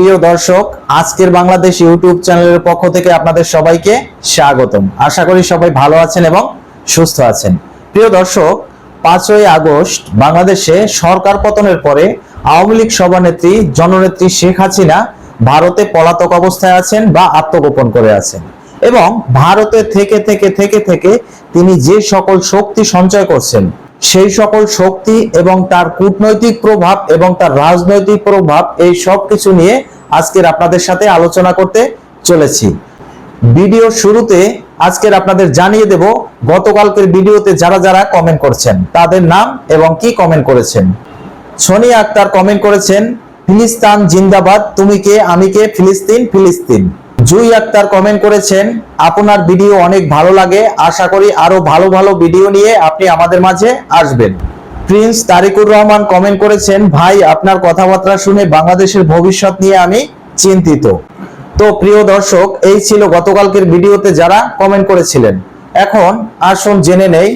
প্রিয় দর্শক, আজকের বাংলাদেশ ইউটিউব চ্যানেলের পক্ষ থেকে আপনাদের সবাইকে স্বাগতম। আশা করি সবাই ভালো আছেন এবং সুস্থ আছেন। প্রিয় দর্শক, পাঁচই আগস্ট, বাংলাদেশে সরকার পতনের পরে আওয়ামী লীগ সভানেত্রী, জননেত্রী শেখ হাসিনা ভারতে পলাতক অবস্থায় আছেন বা আত্মগোপন করে আছেন এবং ভারতে থেকে থেকে থেকে থেকে তিনি যে সকল শক্তি সঞ্চয় করছেন সেই সকল শক্তি এবং তার কূটনৈতিক প্রভাব এবং তার রাজনৈতিক প্রভাব, এই সব কিছু নিয়ে আজকের আপনাদের সাথে আলোচনা করতে চলেছি। ভিডিও শুরুতে আজকের আপনাদের জানিয়ে দেব, গতকালকের ভিডিওতে যারা যারা কমেন্ট করছেন, তাদের নাম এবং কি কমেন্ট করেছেন? সোনিয়া আক্তার কমেন্ট করেছেন, ফিলিস্তান জিন্দাবাদ, তুমি কে, আমি কে, ফিলিস্তিন ফিলিস্তিন। জুই আক্তার কমেন্ট করেছেন, আপনার ভিডিও অনেক ভালো লাগে। আশা করি আরও ভালো ভালো ভিডিও নিয়ে আপনি আমাদের মাঝে আসবেন। প্রিন্স তারিকুর রহমান কমেন্ট করেছেন, ভাই, আপনার কথাবার্তা শুনে বাংলাদেশের ভবিষ্যৎ নিয়ে আমি চিন্তিত। তো প্রিয় দর্শক, এই ছিল গতকালকের ভিডিওতে যারা কমেন্ট করেছিলেন। এখন আসুন জেনে নেই,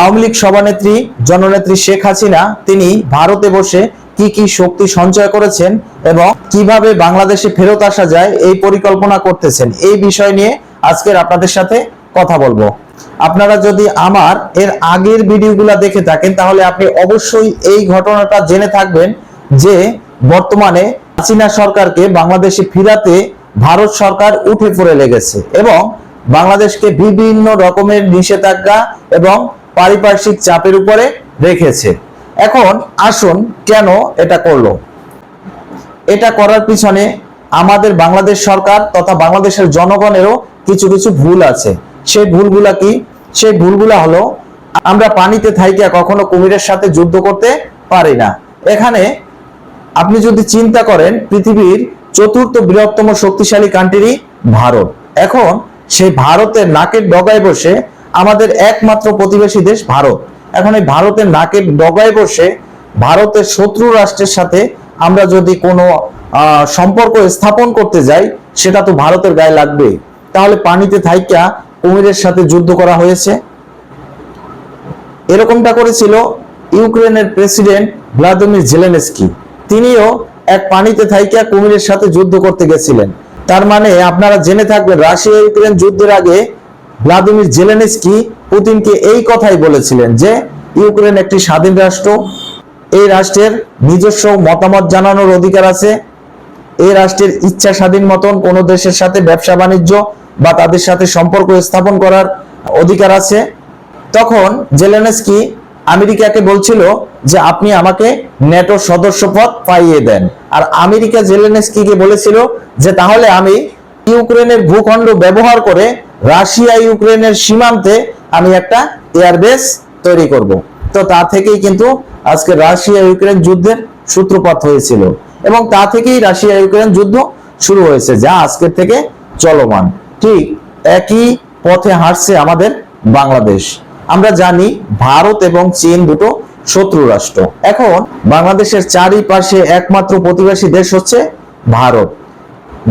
আওয়ামী লীগ সভানেত্রী, জননেত্রী শেখ হাসিনা, তিনি ভারতে বসে কি কি শক্তি সঞ্চয় করেছেন এবং কীভাবে বাংলাদেশে ফেরত আসা যায়, এই পরিকল্পনা করতেছেন। এই বিষয় নিয়ে আজকের আপনাদের সাথে কথা বলব। আপনারা যদি আমার এর আগের ভিডিওগুলো দেখে থাকেন, তাহলে আপনি অবশ্যই এই ঘটনাটা জেনে থাকবেন যে বর্তমানে হাসিনা সরকারকে বাংলাদেশে ফিরাতে ভারত সরকার উঠে পড়ে লেগেছে এবং বাংলাদেশকে বিভিন্ন রকমের নিষেধাজ্ঞা এবং পারিপার্শ্বিক চাপের উপরে রেখেছে। এখন আসুন কেন এটা করল? এটা করার পিছনে আমাদের বাংলাদেশ সরকার তথা বাংলাদেশের জনগণেরও কিছু কিছু ভুল আছে। সেই ভুলগুলা কি? সেই ভুলগুলা হলো আমরা পানিতে থাইকা কখনো কুমিরের সাথে যুদ্ধ করতে পারি না। এখানে আপনি যদি চিন্তা করেন, পৃথিবীর চতুর্থ বৃহত্তম শক্তিশালী কান্ট্রি ভারত। এখন সেই ভারতের নাকের ডগায় বসে আমাদের একমাত্র প্রতিবেশী দেশ ভারত। এখন এই ভারতের নাকের ডগায় বসে ভারতের শত্রু রাষ্ট্রের সাথে আমরা যদি কোনো সম্পর্ক স্থাপন করতে যাই, সেটা তো ভারতের গায়ে লাগবে। তাহলে পানিতে থাইকা কুমিরের সাথে যুদ্ধ করা হয়েছে। এরকমটা করেছিল ইউক্রেনের প্রেসিডেন্ট ভ্লাদিমির জেলেনস্কি। তিনিও এক পানিতে থাইকা কুমিরের সাথে যুদ্ধ করতে গেছিলেন। তার মানে আপনারা জেনে থাকবেন রাশিয়া ইউক্রেন যুদ্ধের আগে ভ্লাদিমির জেলেনস্কি পুতিনকে এই কথাই বলেছিলেন যে, ইউক্রেন একটি স্বাধীন রাষ্ট্র, এই রাষ্ট্রের নিজস্ব মতামত জানানোর অধিকার আছে, এই রাষ্ট্রের ইচ্ছা স্বাধীন মতন কোন দেশের সাথে ব্যবসা বাণিজ্য বা তাদের সাথে সম্পর্ক স্থাপন করার অধিকার আছে। তখন জেলেনস্কি আমেরিকাকে বলছিল যে, আপনি আমাকে নেটো সদস্যপদ পাইয়ে দেন। আর আমেরিকা জেলেনস্কিকে বলেছিল যে, তাহলে আমি ইউক্রেনের ভূখণ্ড ব্যবহার করে রাশিয়া ইউক্রেনের সীমান্তে আমি একটা এয়ারবেস তৈরি করব। তো তা থেকেই কিন্তু আজকে রাশিয়া ইউক্রেন যুদ্ধের সূত্রপাত হয়েছিল এবং তা থেকেই রাশিয়া ইউক্রেন যুদ্ধ শুরু হয়েছে, যা আজকের থেকে চলমান। ঠিক একই পথে হাঁটছে আমাদের বাংলাদেশ। আমরা জানি ভারত এবং চীন দুটো শত্রু রাষ্ট্র। এখন বাংলাদেশের চারিপাশে একমাত্র প্রতিবেশী দেশ হচ্ছে ভারত।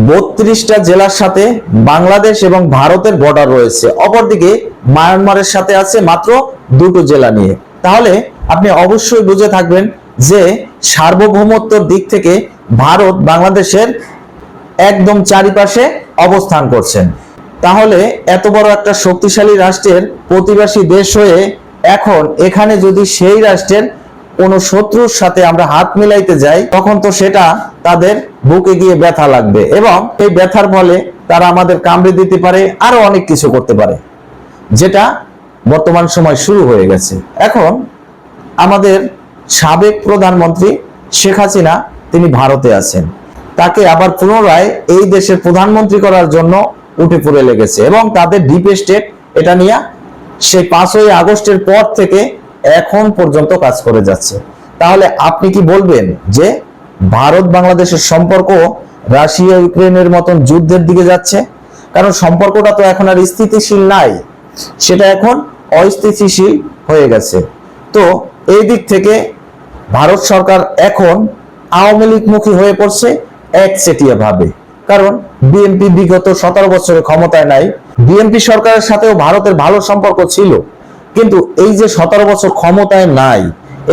বত্রিশটা জেলার সাথে বাংলাদেশ এবং ভারতের বর্ডার রয়েছে। অপরদিকে মায়ানমারের সাথে আছে মাত্র দুটো জেলা নিয়ে। তাহলে আপনি অবশ্যই বুঝে থাকবেন যে সার্বভৌমত্বর দিক থেকে ভারত বাংলাদেশের একদম চারিপাশে অবস্থান করছেন। তাহলে এত বড় একটা শক্তিশালী রাষ্ট্রের প্রতিবেশী দেশ হয়ে এখন এখানে যদি সেই রাষ্ট্রের কোনো শত্রুর সাথে আমরা হাত মিলাইতে যাই, তখন তো সেটা তাদের বুকে গিয়ে ব্যথা লাগবে এবং এই ব্যথার ফলে তারা আমাদের কামড়ে দিতে পারে, আরও অনেক কিছু করতে পারে, যেটা বর্তমান সময় শুরু হয়ে গেছে। এখন আমাদের সাবেক প্রধানমন্ত্রী শেখ হাসিনা, তিনি ভারতে আছেন। তাকে আবার পুনরায় এই দেশের প্রধানমন্ত্রী করার জন্য উঠে পড়ে লেগেছে এবং তাদের ডিপ স্টেট এটা নিয়ে সেই পাঁচই আগস্টের পর থেকে এখন পর্যন্ত কাজ করে যাচ্ছে। তাহলে আপনি কি বলবেন যে ভারত বাংলাদেশের সম্পর্ক রাশিয়া, ইউক্রেনের মতন যুদ্ধের দিকে যাচ্ছে? কারণ সম্পর্কটা তো এখন আর স্থিতিশীল নাই। সেটা এখন অস্থিতিশীল হয়ে গেছে। তো এই দিক থেকে ভারত সরকার এখন আওয়ামী লীগমুখী হয়ে পড়ছে একচেটিয়া ভাবে। কারণ বিএনপি বিগত সতেরো বছরের ক্ষমতায় নাই। বিএনপি সরকারের সাথেও ভারতের ভালো সম্পর্ক ছিল। কিন্তু এই যে সতেরো বছর ক্ষমতায় নাই,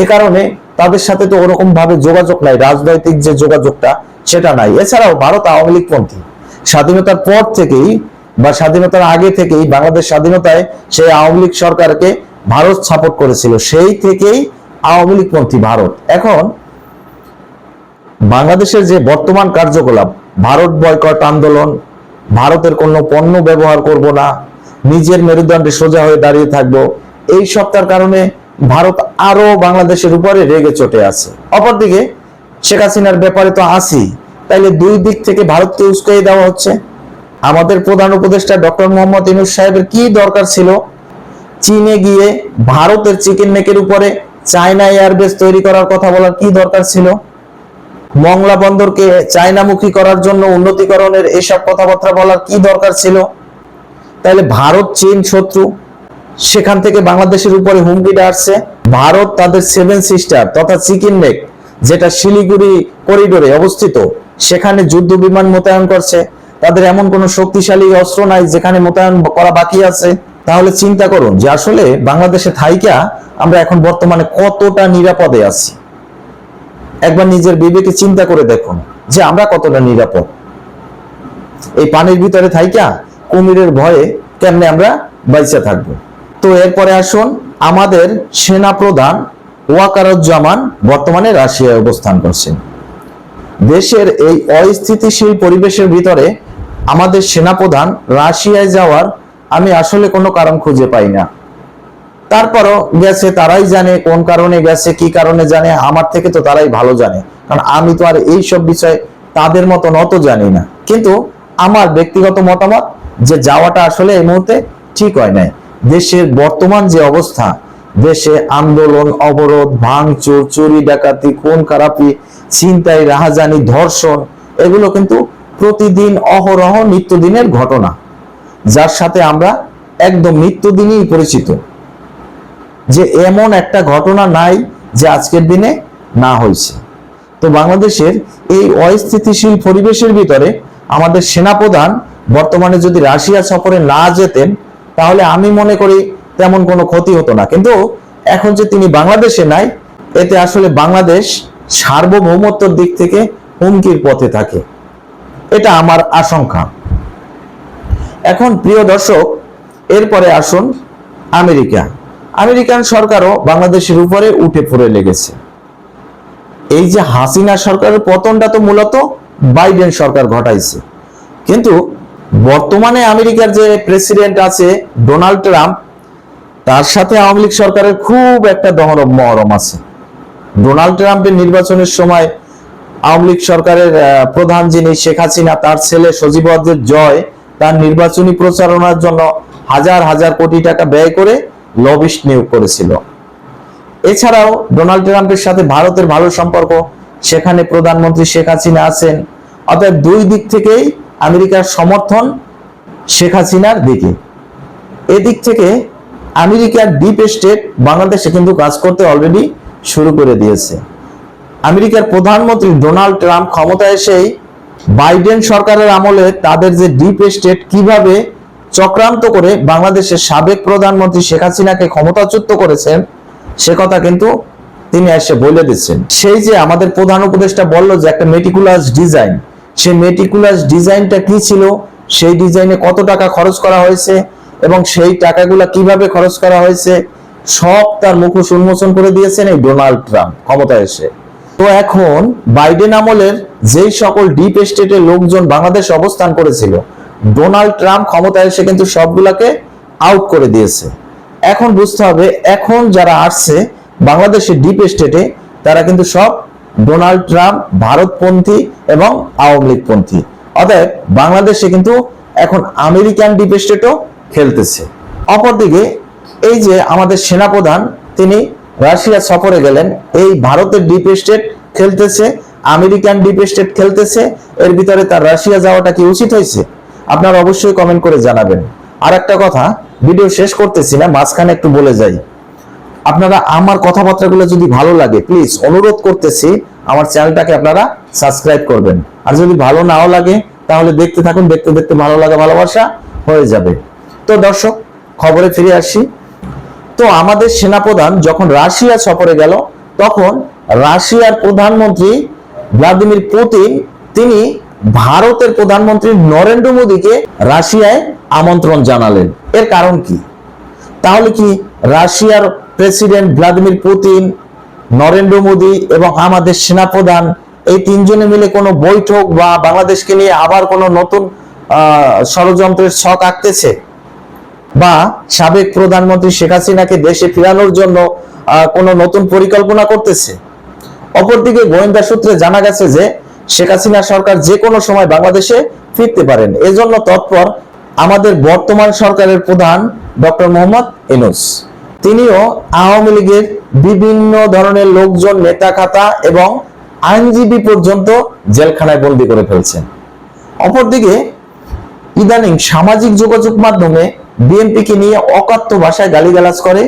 এ কারণে তাদের সাথে তো ওরকম ভাবে যোগাযোগ নাই, রাজনৈতিক যে যোগাযোগটা, সেটা নাই। এছাড়াও ভারত আওয়ামী লীগ পন্থী। স্বাধীনতার পর থেকেই বা স্বাধীনতার আগে থেকেই বাংলাদেশ স্বাধীনতায় সেই আওয়ামী লীগ সরকারকে ভারত সাপোর্ট করেছিল। সেই থেকেই আওয়ামী লীগ পন্থী ভারত। এখন বাংলাদেশের যে বর্তমান কার্যকলাপ, ভারত বয়কট আন্দোলন, ভারতের কোনো পণ্য ব্যবহার করব না, নিজের মেরুদণ্ডে সোজা হয়ে দাঁড়িয়ে থাকব এই সবটার কারণে ভারত আরও বাংলাদেশের উপরে রেগে চটে আছে। অপরদিকে, শেখ হাসিনার ব্যাপারে তো আসি তাইলে দুই দিক থেকে ভারতকে উস্কাই দেওয়া হচ্ছে। আমাদের প্রধান উপদেষ্টা ডক্টর মোহাম্মদ ইনুস সাহেবের কি দরকার ছিল? চীনে গিয়ে ভারতের চিকেন নেকের উপরে চায়না এয়ারবেস তৈরি করার কথা বলার কি দরকার ছিল? মংলা বন্দরকে চায়নামুখী করার জন্য উন্নতিকরণের এসব কথাবার্তা বলার কি দরকার ছিল? তাহলে ভারত, চীন, শত্রু সেখান থেকে বাংলাদেশের উপরে হুমকিটা আসছে। ভারত তাদের সেভেন সিস্টার তথা চিকেন নেক যেটা শিলিগুড়ি করিডোরে অবস্থিত। সেখানে যুদ্ধ বিমান মোতায়েন করছে। তাদের এমন কোন শক্তিশালী অস্ত্র নাই যেখানে মোতায়েন করা বাকি আছে। তাহলে চিন্তা করুন যে আসলে বাংলাদেশে থাইকা আমরা এখন বর্তমানে কতটা নিরাপদে আছি। একবার নিজের বিবেকে চিন্তা করে দেখুন যে আমরা কতটা নিরাপদ। এই পানির ভিতরে থাইকা কুমিরের ভয়ে কেমনে আমরা বাইচা থাকব। তো এরপরে আসুন আমাদের সেনা প্রধান ওয়াকারুজ্জামান বর্তমানে রাশিয়ায় অবস্থান করছেন। দেশের এই অস্থিতিশীল পরিবেশের ভিতরে আমাদের সেনাপ্রধান রাশিয়ায় যাওয়ার আমি আসলে কোনো কারণ খুঁজে পাই না। তারপরও গেছে, তারাই জানে কোন কারণে গেছে, কি কারণে জানে, আমার থেকে তো তারাই ভালো জানে। কারণ আমি তো আর এই সব বিষয়ে তাদের মতন অত জানি না। কিন্তু আমার ব্যক্তিগত মতামত যে যাওয়াটা আসলে এই মুহূর্তে ঠিক হয় নাই। দেশের বর্তমান যে অবস্থা, দেশে আন্দোলন, অবরোধ, ভাঙচুর, চুরি, ডাকাতি, খুন, খারাপি, ছিনতাই, রাহাজানি, ধর্ষণ, এগুলো কিন্তু প্রতিদিন অহরহ নিত্যদিনের ঘটনা, যার সাথে আমরা একদম নিত্যদিনই পরিচিত। যে এমন একটা ঘটনা নাই যে আজকের দিনে না হয়েছে। তো বাংলাদেশের এই অস্থিতিশীল পরিবেশের ভিতরে আমাদের সেনাপ্রধান বর্তমানে যদি রাশিয়া সফরে না যেতেন তাহলে আমি মনে করি তেমন কোনো ক্ষতি হতো না। কিন্তু এখন যে তিনি বাংলাদেশে নাই, এতে আসলে বাংলাদেশ সার্বভৌমত্বর দিক থেকে হুমকির পথে থাকে। এটা আমার আশঙ্কা। এখন প্রিয় দর্শক, এরপরে আসুন আমেরিকা। আমেরিকান সরকারও বাংলাদেশের উপরে উঠে পড়ে লেগেছে। এই যে হাসিনা সরকারের পতনটা তো মূলত বাইডেন সরকার ঘটাইছে। কিন্তু বর্তমানে আমেরিকার যে প্রেসিডেন্ট আছে ডোনাল্ড ট্রাম্প, তার সাথে আওয়ামী লীগ সরকারের খুব একটা দহরম মহরম আছে। ডোনাল্ড ট্রাম্পের নির্বাচনের সময় আওয়ামী লীগ সরকারের প্রধান যিনি শেখ হাসিনা, তার ছেলে সজীব জয়, তার নির্বাচনী প্রচারণার জন্য হাজার হাজার কোটি টাকা ব্যয় করে লবিস্ট নিয়োগ করেছিল। এছাড়াও ডোনাল্ড ট্রাম্পের সাথে ভারতের ভালো সম্পর্ক, সেখানে প্রধানমন্ত্রী শেখ হাসিনা আছেন অর্থাৎ দুই দিক থেকেই আমেরিকার সমর্থন শেখ হাসিনার দিকে। এদিক থেকে আমেরিকার ডিপ স্টেট বাংলাদেশে কিন্তু কাজ করতে অলরেডি শুরু করে দিয়েছে। আমেরিকার প্রধানমন্ত্রী ডোনাল্ড ট্রাম্প ক্ষমতায় এসেই বাইডেন সরকারের আমলে তাদের যে ডিপ স্টেট কীভাবে চক্রান্ত করে বাংলাদেশের সাবেক প্রধানমন্ত্রী শেখ হাসিনাকে ক্ষমতাচ্যুত করেছেন সে কথা কিন্তু তিনি এসে বলে দিচ্ছেন। সেই যে আমাদের প্রধান উপদেষ্টা বলল যে একটা মেটিকুলাস ডিজাইন সেই মেটিকুলাস ডিজাইনটা কি ছিল? সেই ডিজাইনে কত টাকা খরচ করা হয়েছে? এবং সেই টাকাগুলো কীভাবে খরচ করা হয়েছে? সব তার মুখোশ উন্মোচন করে দিয়েছেন এই ডোনাল্ড ট্রাম্প ক্ষমতায় এসে। তো এখন বাইডেন আমলের যেই সকল ডিপ স্টেটের লোকজন বাংলাদেশ অবস্থান করেছিল, ডোনাল্ড ট্রাম্প ক্ষমতায় এসে কিন্তু সবগুলাকে আউট করে দিয়েছে। এখন বুঝতে হবে, এখন যারা আসছে বাংলাদেশের ডিপ স্টেটে তারা কিন্তু সব ডোনাল্ড ট্রাম্প ভারতপন্থী এবং আওয়ামী লীগপন্থী। অতএব বাংলাদেশে কিন্তু এখন আমেরিকান ডিপ স্টেটও খেলতেছে। অপরদিকে এই যে আমাদের সেনাপ্রধান, তিনি রাশিয়া সফরে গেলেন, এই ভারতের ডিপ স্টেট খেলতেছে, আমেরিকান ডিপ স্টেট খেলতেছে, এর ভিতরে তার রাশিয়া যাওয়াটা কি উচিত হয়েছে? আপনারা অবশ্যই কমেন্ট করে জানাবেন। আর একটা কথা, ভিডিও শেষ করতেছি না, মাঝখানে একটু বলে যাই। আপনারা আমার কথাবার্তাগুলো যদি ভালো লাগে প্লিজ অনুরোধ করতেছি, আমার চ্যানেলটাকে আপনারা সাবস্ক্রাইব করবেন। আর যদি ভালো নাও লাগে, তাহলে দেখতে থাকুন, দেখতে দেখতে ভালো লাগা, ভালোবাসা হয়ে যাবে। তো দর্শক, খবরে ফিরে আসি। তো আমাদের সেনাপ্রধান যখন রাশিয়া সফরে গেল, তখন রাশিয়ার প্রধানমন্ত্রী ভ্লাদিমির পুতিন, তিনি ভারতের প্রধানমন্ত্রী নরেন্দ্র মোদীকে রাশিয়ায় আমন্ত্রণ জানালেন। এর কারণ কি? তাহলে কি রাশিয়ার president Vladimir Putin, Narendra Modi এবং আমাদের সেনাপ্রধান, এই তিনজনে মিলে কোনো বৈঠক বা বাংলাদেশকে নিয়ে আবার কোনো নতুন ষড়যন্ত্রের শখ আঁকতেছে? বা সাবেক প্রধানমন্ত্রী শেখ হাসিনাকে দেশে ফেরানোর জন্য কোনো নতুন পরিকল্পনা করতেছে? অপরদিকে গোয়েন্দা সূত্রে জানা গেছে যে, শেখ হাসিনা সরকার যে কোনো সময় বাংলাদেশে ফিরতে পারেন। এজন্য তৎপর আমাদের বর্তমান সরকারের প্রধান ডক্টর মোহাম্মদ ইনুস তিনিও আওয়ামী লীগের বিভিন্ন ধরনের লোকজন নেতা খাতা এবং আইনজীবী পর্যন্ত জেলখানায় বন্দি করে ফেলছেন। অপরদিকে ইদানিং সামাজিক যোগাযোগ মাধ্যমে বিএনপিকে নিয়ে অকাত্য ভাষায় গালিগালাজ করে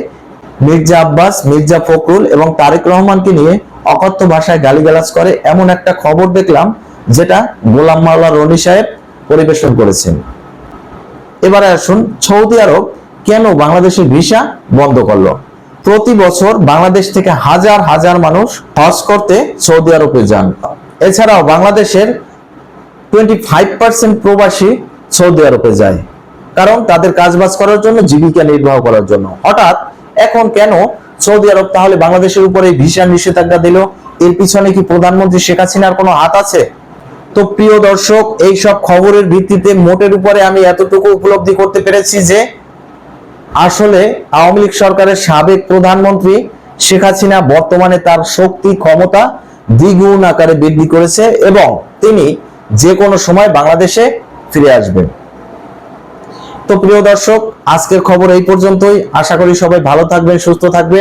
মির্জা আব্বাস, মির্জা ফখরুল এবং তারেক রহমানকে নিয়ে অকথ্য ভাষায় গালিগালাজ করে এমন একটা খবর দেখলাম, যেটা গোলাম মাওলা রনি সাহেব পরিবেশন করেছেন। এবারে আসুন সৌদি আরব কেন বাংলাদেশের ভিসা বন্ধ করল? প্রতি বছর বাংলাদেশ থেকে হাজার হাজার মানুষ হজ করতে সৌদি আরবে যান। এছাড়াও বাংলাদেশের টোয়েন্টি ফাইভ পার্সেন্ট প্রবাসী সৌদি আরবে যায়। কারণ তাদের কাজবাজ করার জন্য, জীবিকা নির্বাহ করার জন্য। হঠাৎ এখন কেন সৌদি আরব তাহলে বাংলাদেশের উপরে ভিসা নিষেধাজ্ঞা দিল? এর পিছনে কি প্রধানমন্ত্রী শেখ হাসিনার কোনো হাত আছে? তো প্রিয় দর্শক এই সব খবরের ভিত্তিতে মোটের উপরে আমি এতটুকু উপলব্ধি করতে পেরেছি যে আসলে আওয়ামী লীগ সরকারের সাবেক প্রধানমন্ত্রী শেখ হাসিনা বর্তমানে তার শক্তি, ক্ষমতা দ্বিগুণ আকারে বৃদ্ধি করেছে এবং তিনি যে কোনো সময় বাংলাদেশে ফিরে আসবেন। তো প্রিয় দর্শক, আজকের খবর এই পর্যন্তই। আশা করি সবাই ভালো থাকবেন, সুস্থ থাকবেন।